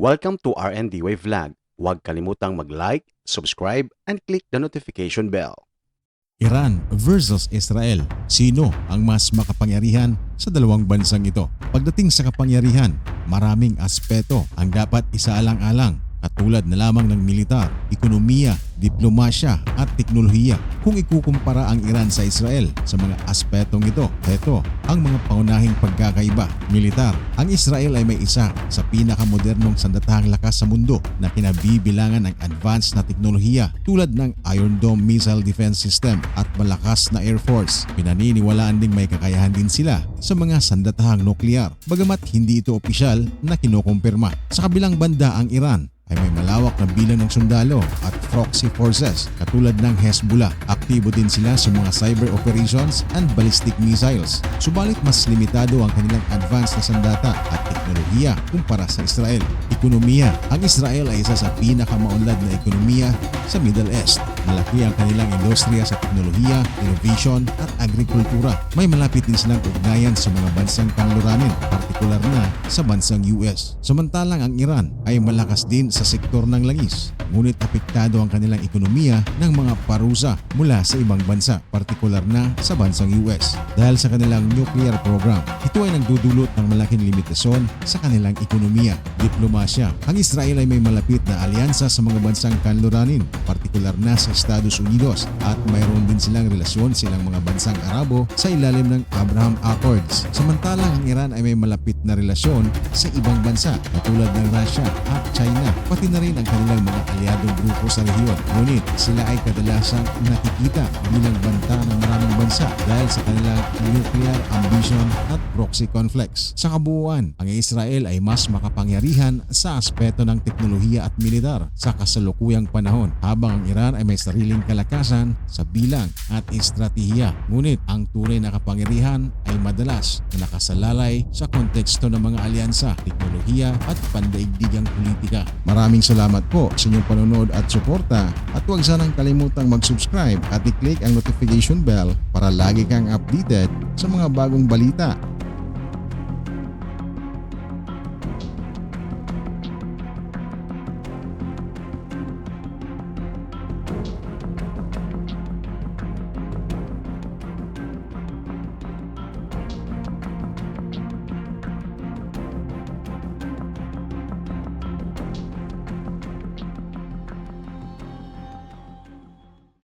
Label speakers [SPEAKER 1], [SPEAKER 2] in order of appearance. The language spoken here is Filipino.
[SPEAKER 1] Welcome to RND Wave Vlog. Huwag kalimutang mag-like, subscribe, and click the notification bell.
[SPEAKER 2] Iran versus Israel. Sino ang mas makapangyarihan sa dalawang bansang ito? Pagdating sa kapangyarihan, maraming aspeto ang dapat isaalang-alang katulad na lamang ng militar, ekonomiya, diplomasya at teknolohiya. Kung ikukumpara ang Iran sa Israel sa mga aspetong ito, heto ang mga paunahing pagkakaiba. Militar, ang Israel ay may isa sa pinakamodernong sandatahang lakas sa mundo na kinabibilangan ng advanced na teknolohiya tulad ng Iron Dome Missile Defense System at malakas na Air Force. Pinaniniwalaan ding may kakayahan din sila sa mga sandatahang nuklear bagamat hindi ito opisyal na kinukumpirma. Sa kabilang banda ang Iran ay may malawak na bilang ng sundalo at proxy forces katulad ng Hezbollah. Aktibo din sila sa mga cyber operations and ballistic missiles. Subalit mas limitado ang kanilang advanced na sandata at teknolohiya kumpara sa Israel. Ekonomiya Ang Israel ay isa sa pinakamaunlad na ekonomiya sa Middle East. Malaki ang kanilang industriya sa teknolohiya, innovation at agrikultura. May malapit din silang ugnayan sa mga bansang pangluranin, partikular na sa bansang US. Samantalang ang Iran ay malakas din sa sektor ng langis. Ngunit apektado ang kanilang ekonomiya ng mga parusa mula sa ibang bansa, partikular na sa bansang US. Dahil sa kanilang nuclear program, ito ay nagdudulot ng malaking limitasyon sa kanilang ekonomiya, diplomasya. Ang Israel ay may malapit na alyansa sa mga bansang kanluranin, partikular na sa Estados Unidos at mayroon din silang relasyon silang mga bansang Arabo sa ilalim ng Abraham Accords. Samantalang ang Iran ay may malapit na relasyon sa ibang bansa katulad ng Russia at China, pati na rin ang kanilang mga aliadong grupo sa rehiyon. Ngunit sila ay kadalasang nakikita bilang banta ng maraming bansa dahil sa kanilang nuclear ambition at proxy conflicts. Sa kabuuan, ang Israel ay mas makapangyarihan sa aspeto ng teknolohiya at militar sa kasalukuyang panahon habang ang Iran ay may sariling kalakasan sa bilang at estratehiya. Ngunit ang tunay na kapangyarihan ay madalas na nakasalalay sa konteksto ng mga alyansa, teknolohiya at pandaigdigang politika. Maraming salamat po sa inyong panonood at suporta at huwag sanang kalimutang mag-subscribe at i-click ang notification bell para lagi kang updated sa mga bagong balita